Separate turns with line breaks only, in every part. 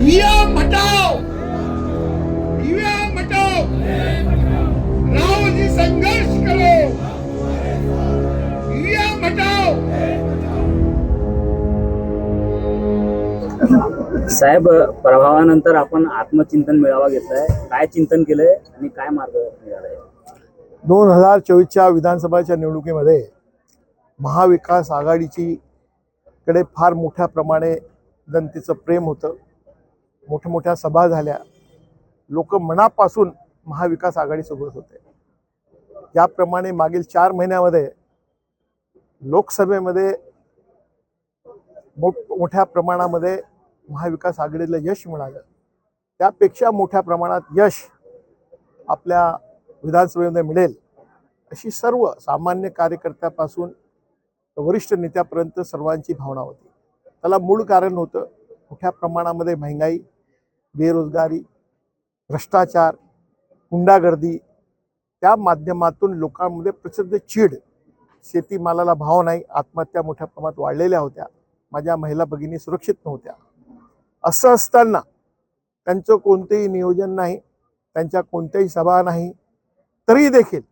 EVM हटाओ। EVM हटाओ। राहुल जी संघर्ष करो। ईवीएम हटाओ।
साहेब प्रभावानंतर आपण आत्मचिंतन मेळावा घेतलाय. काय चिंतन केलंय आणि काय मार्ग निघालाय?
दोन हजार चोवीसच्या विधानसभाच्या निवडणुकीमध्ये महाविकास आघाडीची कडे फार मोठ्या प्रमाणे जनतेचं प्रेम होतं. मोठ्या मोठ्या सभा झाल्या. लोक मनापासून महाविकास आघाडीसोबत होते. याप्रमाणे मागील चार महिन्यामध्ये लोकसभेमध्ये मोठ मोठ्या प्रमाणामध्ये महाविकास आघाडीला यश मिळालं. त्यापेक्षा मोठ्या प्रमाणात यश आपल्या विधानसभेमध्ये मिळेल अशी सर्व सामान्य कार्यकर्त्यापासून वरिष्ठ नेत्यापर्यंत सर्वांची भावना होती. त्याला मूळ कारण होतं मोठ्या प्रमाणामध्ये महंगाई बेरोजगारी भ्रष्टाचार गुंडागर्दी त्या माध्यमातून लोकांमध्ये प्रचंड चीड शेतीमालाला भाव नाही आत्महत्या मोठ्या प्रमाणात वाढलेल्या होत्या माझ्या महिला भगिनी सुरक्षित नव्हत्या. असं असताना त्यांचं कोणतेही नियोजन नाही त्यांच्या कोणत्याही सभा नाही तरी देखील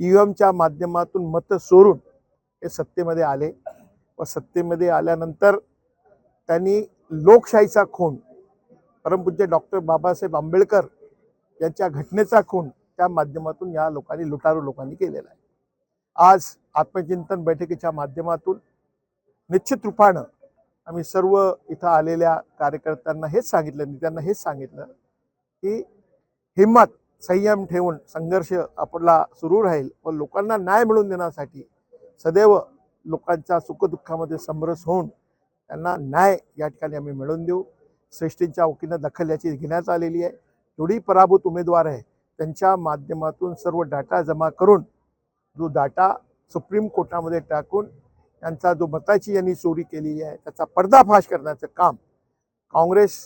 ई एमच्या माध्यमातून मतं सोडून हे सत्तेमध्ये आले. व सत्तेमध्ये आल्यानंतर त्यांनी लोकशाहीचा खून परमपूज्य डॉक्टर बाबासाहेब आंबेडकर यांच्या घटनेचा खून त्या माध्यमातून या लोकांनी लुटारू लोकांनी केलेला आहे. आज आत्मचिंतन बैठकीच्या माध्यमातून निश्चित रूपानं आम्ही सर्व इथं आलेल्या कार्यकर्त्यांना हेच सांगितलं नेत्यांना हेच सांगितलं की हिंमत संयम ठेवून संघर्ष आपला सुरू राहील व लोकांना न्याय मिळवून देण्यासाठी सदैव लोकांच्या सुखदुःखामध्ये समरस होऊन त्यांना न्याय या ठिकाणी आम्ही मिळवून देऊ. श्रेष्ठींच्या वकीनं दखल याची घेण्यात आलेली आहे. जेवढी पराभूत उमेदवार आहे. त्यांच्या माध्यमातून सर्व डाटा जमा करून जो डाटा सुप्रीम कोर्टामध्ये टाकून त्यांचा जो मताची यांनी चोरी केलेली आहे त्याचा पर्दाफाश करण्याचं काम काँग्रेस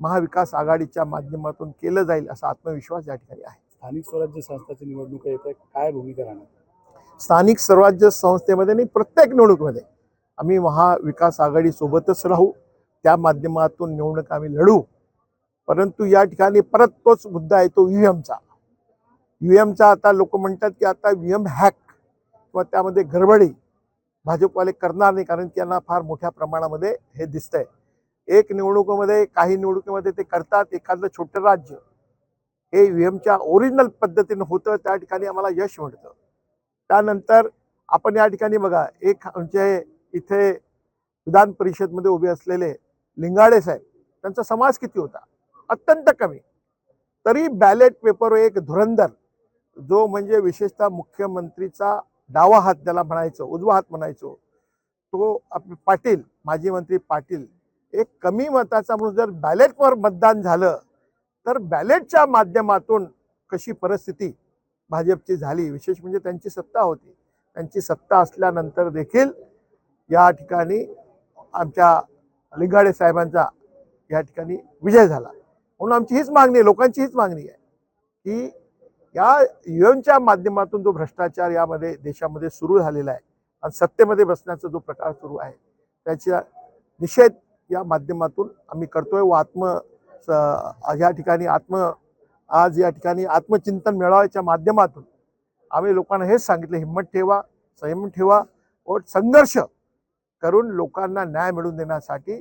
महाविकास आघाडीच्या माध्यमातून केलं जाईल असा आत्मविश्वास या ठिकाणी आहे.
स्थानिक स्वराज्य संस्थाची निवडणूक येत आहे काय भूमिका राहणार?
स्थानिक स्वराज्य संस्थेमध्ये आणि प्रत्येक निवडणुकीमध्ये आम्ही महाविकास आघाडी सोबतच राहू. त्या माध्यमातून निवडणूक आम्ही लढू. परंतु या ठिकाणी परत तोच मुद्दा येतो ईव्हीएमचा ईव्हीएमचा आता लोक म्हणतात की आता व्हीएम हॅक किंवा त्यामध्ये गडबडी भाजपवाले करणार नाही कारण त्यांना फार मोठ्या प्रमाणामध्ये हे दिसतंय. एक निवडणुकीमध्ये काही निवडणुकीमध्ये ते करतात एखादं छोटं राज्य. हे व्हीएमच्या ओरिजिनल पद्धतीनं होतं त्या ठिकाणी आम्हाला यश मिळतं. त्यानंतर आपण या ठिकाणी बघा एक आमचे इथे विधान परिषदमध्ये उभे असलेले लिंगाडे साहेब त्यांचा समाज किती होता? अत्यंत कमी. तरी बॅलेट पेपर एक धुरंधर जो म्हणजे विशेषतः मुख्यमंत्रीचा डावा हात त्याला म्हणायचो उजवा हात म्हणायचो तो आपले पाटील माजी मंत्री पाटील एक कमी मताचा म्हणून जर बॅलेटवर मतदान झालं तर बॅलेटच्या माध्यमातून कशी परिस्थिती भाजपची झाली? विशेष म्हणजे त्यांची सत्ता होती. त्यांची सत्ता असल्यानंतर देखील या ठिकाणी आमच्या लिंगाडे साहेबांचा या ठिकाणी विजय झाला. म्हणून आमची हीच मागणी आहे लोकांची हीच मागणी आहे की या युएनच्या माध्यमातून जो भ्रष्टाचार यामध्ये देशामध्ये सुरू झालेला आहे आणि सत्तेमध्ये बसण्याचा जो प्रकार सुरू आहे त्याचा निषेध या माध्यमातून आम्ही करतोय व आत्म स- या ठिकाणी आत्म आज या ठिकाणी आत्मचिंतन मेळाव्याच्या माध्यमातून आम्ही लोकांना हेच सांगितलं हिंमत ठेवा संयम ठेवा व संघर्ष करून लोकांना न्याय मिळवून देण्यासाठी